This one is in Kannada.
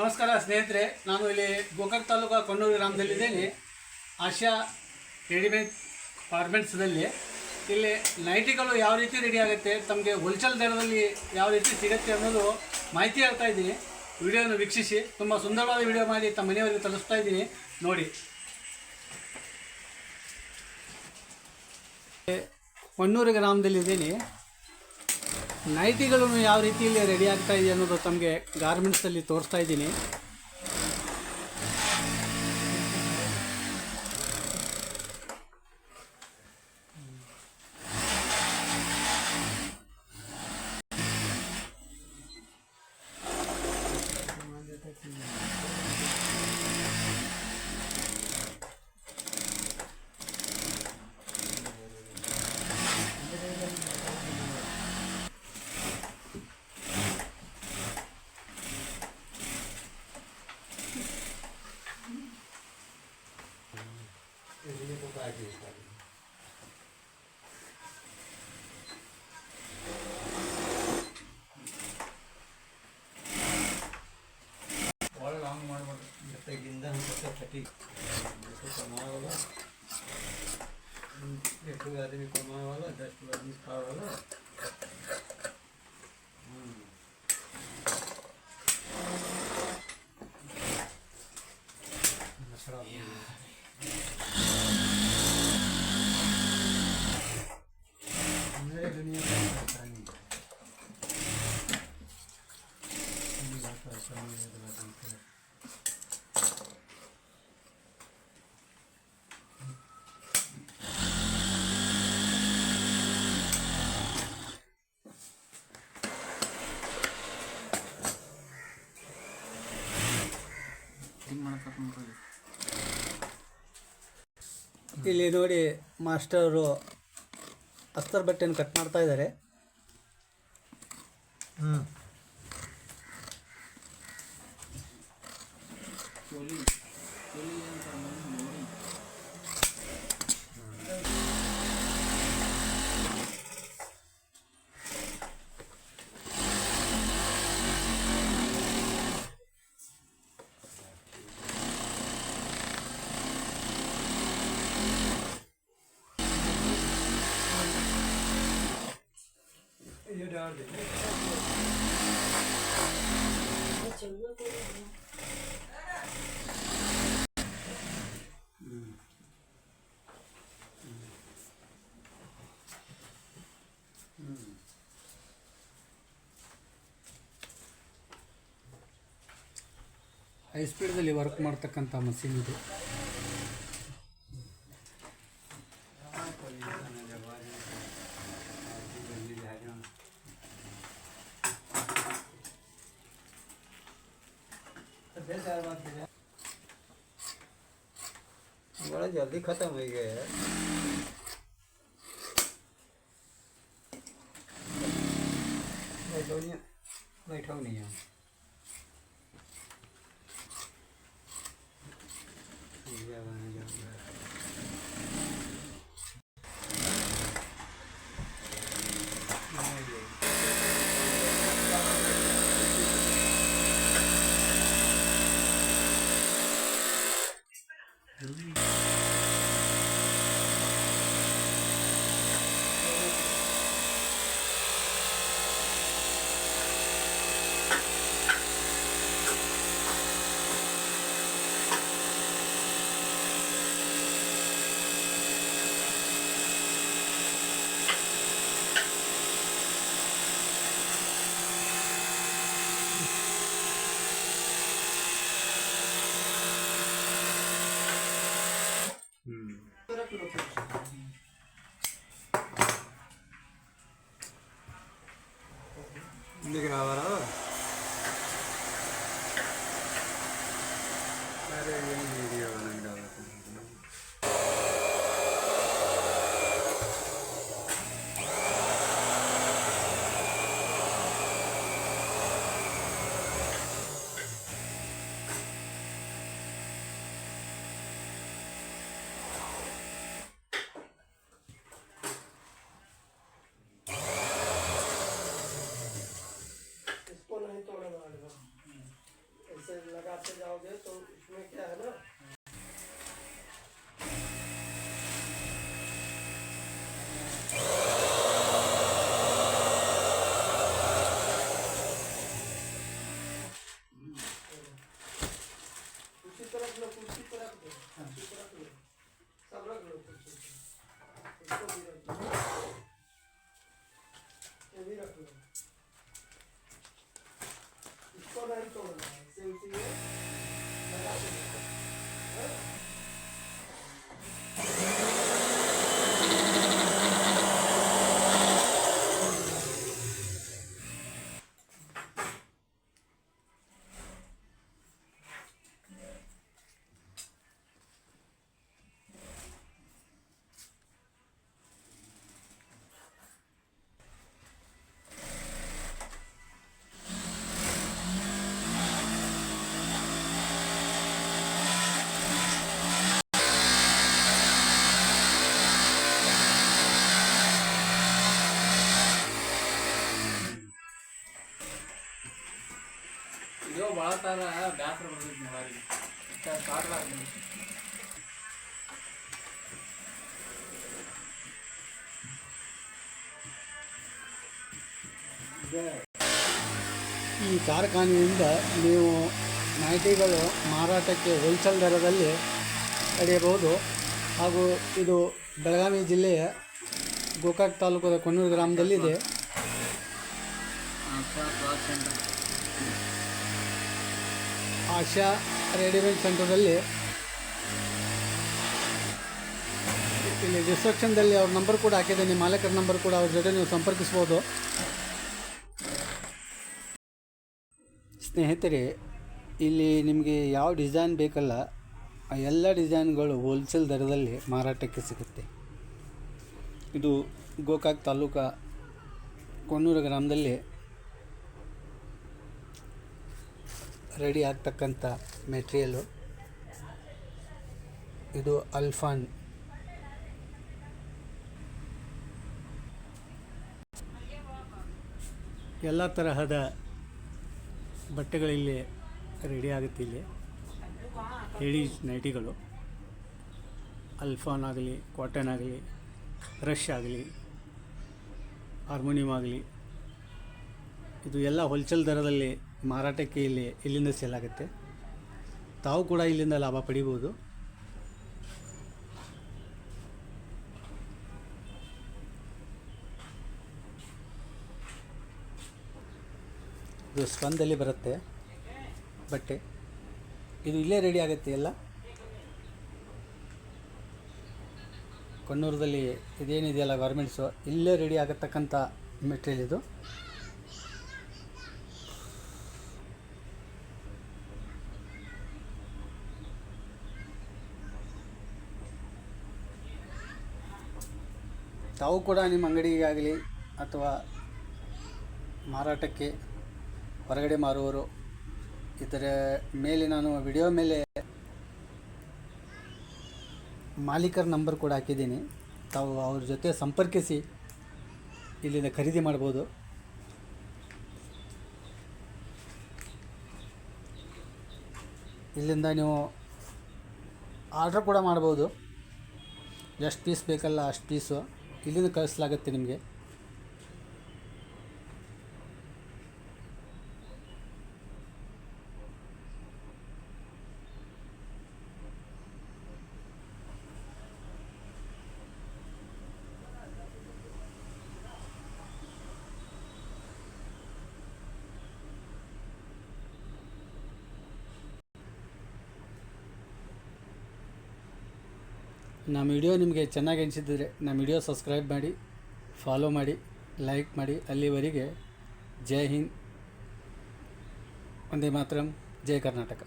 ನಮಸ್ಕಾರ ಸ್ನೇಹಿತರೆ, ನಾನು ಇಲ್ಲಿ ಗೋಕಾಕ್ ತಾಲೂಕು ಕೊಣ್ಣೂರು ಗ್ರಾಮದಲ್ಲಿದ್ದೇನೆ. ಆಶಾ ರೆಡಿಮೇಡ್ ಫಾರ್ಮೆಂಟ್ಸ್ನಲ್ಲಿ ಇಲ್ಲಿ ನೈಟಿಗಳು ಯಾವ ರೀತಿ ರೆಡಿ ಆಗುತ್ತೆ, ತಮಗೆ ಹೋಲ್ಸೇಲ್ ದರದಲ್ಲಿ ಯಾವ ರೀತಿ ಸಿಗುತ್ತೆ ಅನ್ನೋದು ಮಾಹಿತಿ ಹೇಳ್ತಾ ಇದ್ದೀನಿ. ವಿಡಿಯೋನ ವೀಕ್ಷಿಸಿ, ತುಂಬ ಸುಂದರವಾದ ವಿಡಿಯೋ ಮಾಡಿ ತಮ್ಮ ಮನೆಯವರಿಗೆ ತಲುಪಿಸ್ತಾ ಇದ್ದೀನಿ. ನೋಡಿ. ಕೊಣ್ಣೂರು ಗ್ರಾಮದಲ್ಲಿದ್ದೀನಿ. ನೈಟಿಗಳನ್ನು ಯಾವ ರೀತಿಯಲ್ಲಿ ರೆಡಿ ಆಗ್ತಾ ಇದೆ ಅನ್ನೋದು ತಮಗೆ ಗಾರ್ಮೆಂಟ್ಸಲ್ಲಿ ತೋರಿಸ್ತಾ ಇದ್ದೀನಿ. कमाए वाला एक आदमी कमाए वाला दस आदमी खाए वाला ಇಲ್ಲಿ ನೋಡಿ ಮಾಸ್ಟರು ಅಸ್ತರ್ ಬಟ್ಟೆಯನ್ನು ಕಟ್ ಮಾಡ್ತಾ ಇದ್ದಾರೆ ಹ್ಞೂ devam ಹೈ ಸ್ಪೀಡ್ದಲ್ಲಿ ವರ್ಕ್ ಮಾಡ್ತಕ್ಕಂಥ ಮಷೀನ್ ಇದು. बड़ा जल्दी खत्म हो गया है बैठा नहीं है। ತರ ಬ್ಯಾಸರ ಬರ್ತೈತಿ ಸಾಕಾಗ ಈ ಕಾರ್ಖಾನೆಯಿಂದ ನೀವು ನಾಯಿಗಳು ಮಾರಾಟಕ್ಕೆ ಹೋಲ್ಸೇಲ್ ದರದಲ್ಲಿ ಪಡೆಯಬಹುದು. ಹಾಗೂ ಇದು ಬೆಳಗಾವಿ ಜಿಲ್ಲೆಯ ಗೋಕಾಕ್ ತಾಲೂಕದ ಕೊನೂರು ಗ್ರಾಮದಲ್ಲಿದೆ. ಆಶಾ ರೆಡಿಮೇಡ್ ಸೆಂಟರಲ್ಲಿ ಇಲ್ಲಿ ಡಿಸ್ಕ್ರಿಪ್ಷನ್ದಲ್ಲಿ ಅವ್ರ ನಂಬರ್ ಕೂಡ ಹಾಕಿದ್ದೀನಿ ಮಾಲೀಕರ ನಂಬರ್ ಕೂಡ ಅವ್ರ ಜೊತೆ ನೀವು ಸಂಪರ್ಕಿಸ್ಬೋದು. ಸ್ನೇಹಿತರೆ, ಇಲ್ಲಿ ನಿಮಗೆ ಯಾವ ಡಿಸೈನ್ ಬೇಕಲ್ಲ, ಆ ಎಲ್ಲ ಡಿಸೈನ್ಗಳು ಹೋಲ್ಸೇಲ್ ದರದಲ್ಲಿ ಮಾರಾಟಕ್ಕೆ ಸಿಗುತ್ತೆ. ಇದು ಗೋಕಾಕ್ ತಾಲೂಕಾ ಕೊನ್ನೂರು ಗ್ರಾಮದಲ್ಲಿ ರೆಡಿ ಆಗ್ತಕ್ಕಂಥ ಮೆಟೀರಿಯಲು ಇದು ಅಲ್ಫಾನ್. ಎಲ್ಲ ತರಹದ ಬಟ್ಟೆಗಳಿಲ್ಲಿ ರೆಡಿ ಆಗುತ್ತೆ ಇಲ್ಲಿ. ಲೇಡೀಸ್ ನೈಟಿಗಳು. ಅಲ್ಫಾನ್ ಆಗಲಿ, ಕಾಟನ್ ಆಗಲಿ ರಶ್ ಆಗಲಿ, ಹಾರ್ಮೋನಿಯಂ ಆಗಲಿ. ಇದು ಎಲ್ಲ ಹೋಲ್ಸೇಲ್ ದರದಲ್ಲಿ ಮಾರಾಟಕ್ಕೆ ಇಲ್ಲಿ ಇಲ್ಲಿಂದ ಸೇಲ್ ಆಗುತ್ತೆ. ತಾವು ಕೂಡ ಇಲ್ಲಿಂದ ಲಾಭ ಪಡಿಬೋದು. ಇದು ಸ್ಪಂದಲ್ಲಿ ಬರುತ್ತೆ. ಬಟ್ಟೆ. ಇದು ಇಲ್ಲೇ ರೆಡಿ ಆಗುತ್ತೆ ಎಲ್ಲ. ಕೊಣ್ಣೂರದಲ್ಲಿ ಇದೇನಿದೆಯಲ್ಲ ಗಾರ್ಮೆಂಟ್ಸು ಇಲ್ಲೇ ರೆಡಿ ಆಗತಕ್ಕಂಥ ಮೆಟೀರಿಯಲ್ ಇದು. ತಾವು ಕೂಡ ನಿಮ್ಮ ಅಂಗಡಿಗಾಗಲಿ ಅಥವಾ ಮಾರಾಟಕ್ಕೆ ಹೊರಗಡೆ ಮಾರುವವರು ಇದರ ಮೇಲೆ ನಾನು ವಿಡಿಯೋ ಮೇಲೆ ಮಾಲೀಕರ ನಂಬರ್ ಕೂಡ ಹಾಕಿದ್ದೀನಿ. ತಾವು ಅವ್ರ ಜೊತೆ ಸಂಪರ್ಕಿಸಿ ಇಲ್ಲಿಂದ ಖರೀದಿ ಮಾಡ್ಬೋದು. ಇಲ್ಲಿಂದ ನೀವು ಆರ್ಡ್ರ್ ಕೂಡ ಮಾಡ್ಬೋದು. ಎಷ್ಟು ಪೀಸ್ ಬೇಕಲ್ಲ ಅಷ್ಟು ಪೀಸು. ಇಲ್ಲಿಂದ ಕಳಿಸ್ಲಾಗುತ್ತೆ ನಿಮಗೆ. ನಮ್ಮ ವಿಡಿಯೋ ನಿಮಗೆ ಚೆನ್ನಾಗಿ ಅನಿಸಿದ್ರೆ ನಮ್ಮ ವಿಡಿಯೋ ಸಬ್ಸ್ಕ್ರೈಬ್ ಮಾಡಿ ಫಾಲೋ ಮಾಡಿ ಲೈಕ್ ಮಾಡಿ. ಅಲ್ಲಿವರೆಗೆ ಜೈ ಹಿಂದ್, ಒಂದೇ ಮಾತ್ರ, ಜೈ ಕರ್ನಾಟಕ.